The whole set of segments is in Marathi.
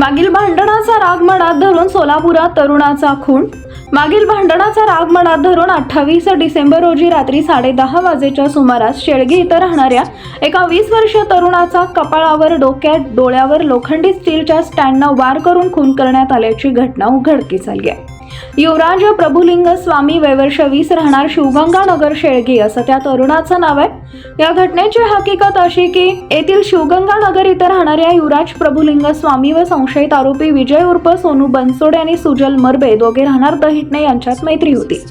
मागील भांडणाचा राग मनात धरून सोलापुरात तरुणाचा खून. मागील भांडणाचा राग मनात धरून अठ्ठावीस डिसेंबर रोजी रात्री साडेदहा वाजेच्या सुमारास शेळगी इथं राहणाऱ्या एका वीस वर्षीय तरुणाचा कपाळावर डोक्यात डोळ्यावर लोखंडी स्टीलच्या स्टँडनं वार करून खून करण्यात आल्याची घटना उघडकीस आली आहे. युवराज प्रभुलिंग स्वामी वैवर्ष वीस राहणार शिवगंगा नगर शेळगी असं त्या तरुणाचं नाव आहे. या घटनेची हकीकत अशी की येथील शिवगंगा नगर इथं राहणाऱ्या युवराज प्रभुलिंग स्वामी व संशयित आरोपी विजय उर्फ सोनू बनसोडे आणि सुजल मरबे दोघे राहणार दहिटणे यांच्यात मैत्री होती.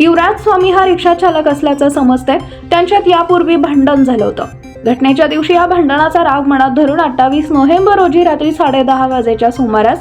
युवराज स्वामी हा रिक्षा चालक असल्याचं समजतंय. त्यांच्यात यापूर्वी भांडण झालं होतं. घटनेच्या दिवशी या भांडणाचा राग मनात धरून अठ्ठावीस नोव्हेंबर रोजी रात्री साडेदहा वाजेच्या सुमारास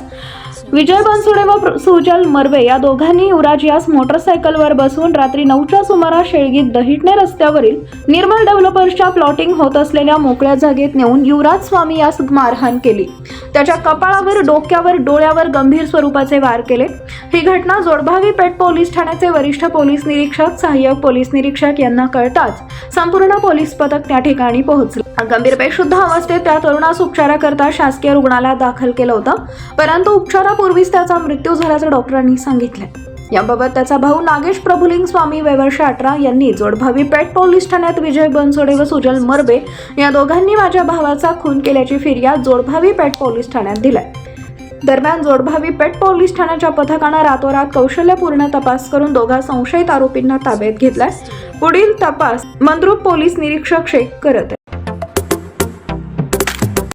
विजय बनसुडे व सुजल मर्वे या दोघांनी युवराज यास मोटरसायकलवर बसून रात्री नऊच्या सुमारास शेळगीत दहिटणे रस्त्यावरील निर्मल डेव्हलपर्सच्या प्लॉटिंग होत असलेल्या मोकळ्या जागेत नेऊन युवराज स्वामी यास मारहाण केली. त्याच्या कपाळावर डोक्यावर डोळ्यावर गंभीर स्वरूपाचे वार केले. ही घटना जोडभावी पेठ पोलीस ठाण्याचे वरिष्ठ पोलीस निरीक्षक सहाय्यक पोलीस निरीक्षक यांना कळताच संपूर्ण पोलीस पथक त्या ठिकाणी पोहोचले. गंभीर बेशुद्ध अवस्थेत त्या तरुणास उपचाराकरता शासकीय रुग्णालयात दाखल केलं होतं. परंतु उपचारा उपचारापूर्वीच त्याचा मृत्यू झाल्याचं डॉक्टरांनी सांगितलं याबाबत त्याचा भाऊ नागेश प्रभुलिंग स्वामी वैवर्ष अठरा यांनी जोडभावी पेठ पोलीस ठाण्यात विजय बनसोडे व सुजल मरबे या दोघांनी माझ्या भावाचा खून केल्याची फिर्याद जोडभावी पेठ पोलीस ठाण्यात दिलाय. दरम्यान जोडभावी पेठ पोलीस ठाण्याच्या पथकानं रातोरात कौशल्यपूर्ण तपास करून दोघा संशयित आरोपींना ताब्यात घेतलाय. पुढील तपास मंद्रुप पोलीस निरीक्षक शेख करत आहे